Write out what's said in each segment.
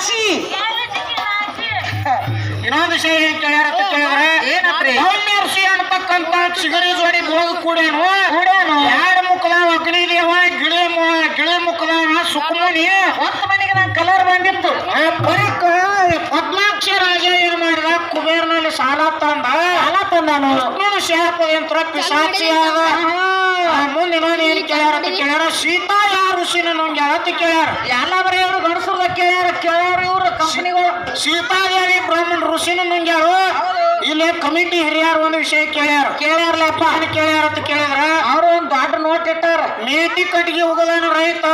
ರಾಶಿ ಇನ್ನೊಂದು ವಿಷಯ ಏನ್ ಕೇಳ್ಯಾರ ಅಂತ ಕೇಳಿದ್ರೆ ಏನಂತ್ರಿ? ಋಷಿ ಅಂತಕ್ಕಂತ ಚಿಗರಿ ಜೋಡಿ ಗುಳಗ ಕೂಡೇನು? ಕೂಡೇನು? ಎರಡು ಅಗ್ನಿ ದೇವ ಗಿಳಿ ಗಿಳಿ ಮುಖದ ಸುಖಮುನಿ ಒಂದ್ ಮನೆಗೆ ನಂಗೆ ಕಲರ್ ಬಂದಿತ್ತು. ಆ ಪರಿಕ ಪದ್ಮಾಕ್ಷಿ ರಾಜ ಏನ್ ಮಾಡಿದ? ಕುಬೇರ್ನಲ್ಲಿ ಸಾಲ ತಂದ. ಸಾಲ ತಂದಾನು? ವಿಷ್ಣುನ ಶಾಪದಂತ್ರ ಪಿಸಾಚಿ ಆದ ಆ ಮುಂದೆ ನೋಡಿ ಏನ್ ಕೇಳ್ಯಾರ ಕೇಳ್ಯಾರ? ಸೀತಾ ಋಷಿನ ನಂಗೆ ಅಂತ ಕೇಳ್ಯಾರ? ಎಲ್ಲ ಬರೀ ಗಣಸರ್ದ ಕೇಳ್ಯಾರ ಕೇಳ್ಯಾರ ಇವ್ರ ಕಂಪನಿಗಳು ಸೀತಾದೇವಿ ಬ್ರಾಹ್ಮಣ ಋಷಿನ ನಂಗ್ಯಾರು. ಇಲ್ಲಿ ಕಮಿಟಿ ಹಿರಿಯರು ಒಂದು ವಿಷಯ ಕೇಳ್ಯಾರ. ಕೇಳ್ಯಾರ್ಲಪ್ಪ ಅಂತ ಕೇಳ್ಯಾರ ಅಂತ ಕೇಳಿದ್ರ ಅವರು ಒಂದ್ ದೊಡ್ಡ ನೋಟ್ ಇಟ್ಟಾರ ಮೇಟಿ ಕಟ್ಟಿಗೆ ಹೋಗಲಾನ ರೈತ.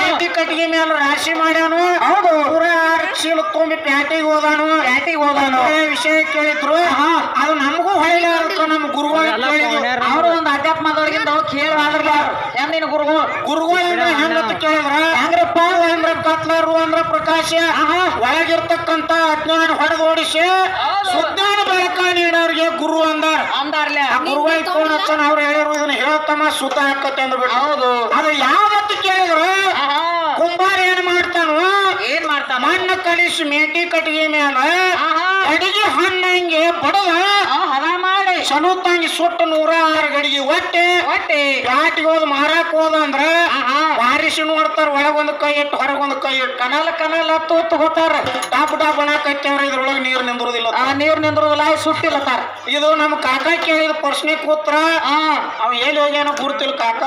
ಮೇಟಿ ಕಟ್ಟಿಗೆ ಮೇಲೆ ರಾಶಿ ಮಾಡ್ಯಾನು? ಹೌದು. ಪೂರ ಆರು ಚೀಲ ತುಂಬಿ ಪ್ಯಾಟಿಗೆ ಹೋದಾನು? ಪ್ಯಾಟಿಗೆ ಹೋದಾನು. ವಿಷಯ ಕೇಳಿದ್ರು? ಅದು ನಮಗೂ ಹೊಳಿಲ್ಲ ಅಂತ ನಮ್ಮ ಗುರುಗಳು ಕೇಳಿದ್ರು. ಅವರು ಒಂದು ಅಧ್ಯಾತ್ಮದವ್ರಿಗೆ ಕೇಳಿ ಆದ್ರಲ್ಲ ಎಂದಿನ ನಿನ್ ಗುರುಗಳು ಗುರುಗಳು ಹೆಂಗಂತ ಕೇಳಿದ್ರ? ಅಂದ್ರ ಪ್ರಕಾಶ ಒಳಗಿರ್ತಕ್ಕಂತ ಅಜ್ಞಾನ ಹೊಡೆದೋಡಿಸಿ ಸುಜ್ಞಾನ ಬೆಳಕ ನೀಡೋರಿಗೆ ಗುರು ಅಂದಾರ. ಅಂದಾರ್ಲೆ. ಫೋನ್ ಹಚ್ಚನ ಅವ್ರು ಹೇಳಿರೋದನ್ನ ಹೇಳ್ತಮ್ಮ ಸುತ ಹಾಕತ್ತೆ ಅಂದ್ಬಿಟ್ಟು. ಹೌದು. ಅದು ಯಾವತ್ತು ಕೇಳಿದ್ರು? ಕುಂಬಾರ ಏನ್ ಮಾಡ್ತಾನು? ಏನ್ ಮಾಡ್ತಾನ? ಮಣ್ಣು ಕಳಿಸಿ ಮೇಟಿ ಕಟ್ಟಿಗೆ ಮೇಲೆ. ಅಡಿಗೆ ಹಣ್ಣಂಗೆ ಬಡದ ಹದ ಮಾಡಿ. ಸುಟ್ಟು ನೂರ ಆರು ಗಡಿಗೆ ಒಟ್ಟೆ. ಒಟ್ಟೆ. ಪ್ಯಾಟಿಗೆ ಹೋದ್ ಮಾರಾಕ್ ಹೋದ ಅಂದ್ರ ಬಾರಿಸಿ ನೋಡ್ತಾರ ಒಳಗೊಂದು ಕೈ ಇಟ್ಟು ಹೊರಗೊಂದು ಕೈ ಇಟ್ಟು. ಕನಲ ಕನಲ ಹೋಗ್ತಾರ. ಹೋತಾರ ಡಾಬ್ ಡಾಬ್ ಕತ್ತೇವ್ರ ಇದ್ರೊಳಗೆ ನೀರು ನಿಂದ್ರುದಿಲ್ಲ ಆ ನೀರ್ ಸುಟ್ಟಿಲ್ಲ ಸುಟ್ಟಿಲ್ಲತಾರ ಇದು ನಮ್ಮ ಕಾಕ ಕೇಳಿದ ಪ್ರಶ್ನೆ ಕೂತ್ರ. ಅವ ಎಲ್ಲಿ ಹೋಗ್ಯಾನ ಗುರ್ತಿಲ್ಲ ಕಾಕ.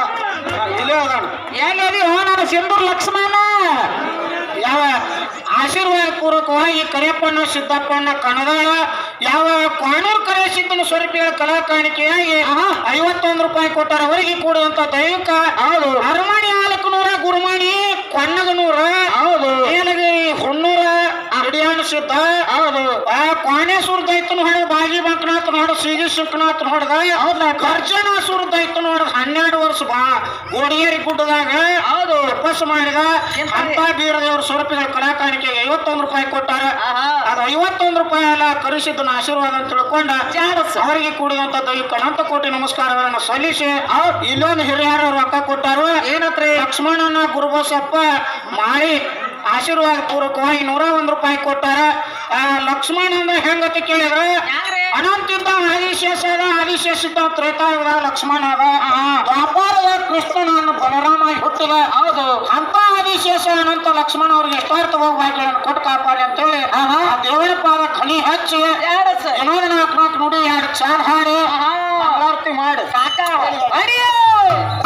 ಇಲ್ಲೇ ಹೋದಾನ ಎಲ್ಲಿ ನಾನು ಸಿಂಧೂರ್ ಲಕ್ಷ್ಮಣ. ಯಾವ ಆಶೀರ್ವಾದ ಪೂರ್ವಕವಾಗಿ ಕರೆಯಪ್ಪಣ್ಣ ಸಿದ್ದಪ್ಪಣ್ಣ ಕಣದಾಳ ಯಾವ ಕಾನೂರು ಕರೆ ಸಿದ್ದನ ಸ್ವರೂಪಿಗಳ ಕಲಾ ಕಾಣಿಕೆಯಾಗಿ ಐವತ್ತೊಂದು ರೂಪಾಯಿ ಕೊಟ್ಟಾರ. ಅವರಿಗೆ ಕೂಡುವಂತ ದೈವಿಕ ಹೌದು. ಅರಮಣಿ ನಾಲ್ಕುನೂರ ಕೊನ್ನದ ನೂರ ಹೌದು. ಏನಗಿ ಹೊನ್ನೂರ ಅಡಿಯಾಣ ಸುತ್ತ ಹೌದು. ಆ ಕೋಣೇಶ್ವರ ದೈತನ ಹೊಡೆದ ಬಾಗಿ ಬಂಕನಾಥ್ ನೋಡ ಸಿಗಿ ಸಿಂಕನಾಥ್ ಹೊಡೆದ ಗರ್ಜನ ಸುರದ ಇತ್ತು ನೋಡ. ಹನ್ನೆರಡು ವರ್ಷ ಬಾ ಗೋಡಿಯೇರಿ ಗುಡ್ಡದಾಗ ಹೌದು. ತಪಸ್ಸು ಮಾಡಿದ ಅಂತ ಬೀರದೇವ್ರ ಸ್ವರೂಪಿಗಳ ಕಲಾಕಾರಿಕೆಗೆ ಐವತ್ತೊಂದು ರೂಪಾಯಿ ಕೊಟ್ಟಾರ. ಅದು ಐವತ್ತೊಂದು ರೂಪಾಯಿ ಅಲ್ಲ ಕರೆಸಿದ್ದು ಆಶೀರ್ವಾದ ಅಂತ ತಿಳ್ಕೊಂಡ ಅವರಿಗೆ ಕೂಡಿದಂತ ದೈವಿಕ ಅನಂತ ಕೋಟಿ ನಮಸ್ಕಾರಗಳನ್ನು ಸಲ್ಲಿಸಿ ಅವ್ರು ಇಲ್ಲೊಂದು ಹಿರಿಯರು ರೊಕ್ಕ ಕೊಟ್ಟಾರು. ಏನತ್ರ? ಲಕ್ಷ್ಮಣನ ಗುರುಬಸಪ್ಪ ಮಾಡಿ ಆಶೀರ್ವಾದ ಪೂರ್ವಕವಾಗಿ ನೂರ ಒಂದ್ ರೂಪಾಯಿ ಕೊಟ್ಟಾರ. ಲಕ್ಷ್ಮಣ ಅಂದ್ರೆ ಹೆಂಗತಿ ಕೇಳಿದ್ರೆ? ಅನಂತಿದ್ದ ಆದಿಶೇಷ ಅದ ಆದಿಶೇಷಿದ್ದ ಲಕ್ಷ್ಮಣವ. ಲಕ್ಷ್ಮಣ ಅದ ವ್ಯಾಪಾರದ ಕೃಷ್ಣನನ್ನು ಬಲರಾಮ ಹುಟ್ಟಿದ. ಹೌದು. ಅಂತ ಆದಿಶೇಷ ಅನಂತ ಲಕ್ಷ್ಮಣ ಅವ್ರಿಗೆ ಎಷ್ಟಾರ್ಥ ಭಾಗ್ಯಗಳನ್ನು ಕೊಟ್ಟು ಕಾಪಾಡಿ ಅಂತೇಳಿ. ಆ ದೇವರ ಪಾದ ಖನಿ ಹಚ್ಚಿ ನಾಲ್ಕು ನಾಲ್ಕು ನುಡಿ ಎರಡು ಚಾರ್ ಹಾಡಿ. ಮಾಡಿ. ಮಾಡಿ ಕಾಕ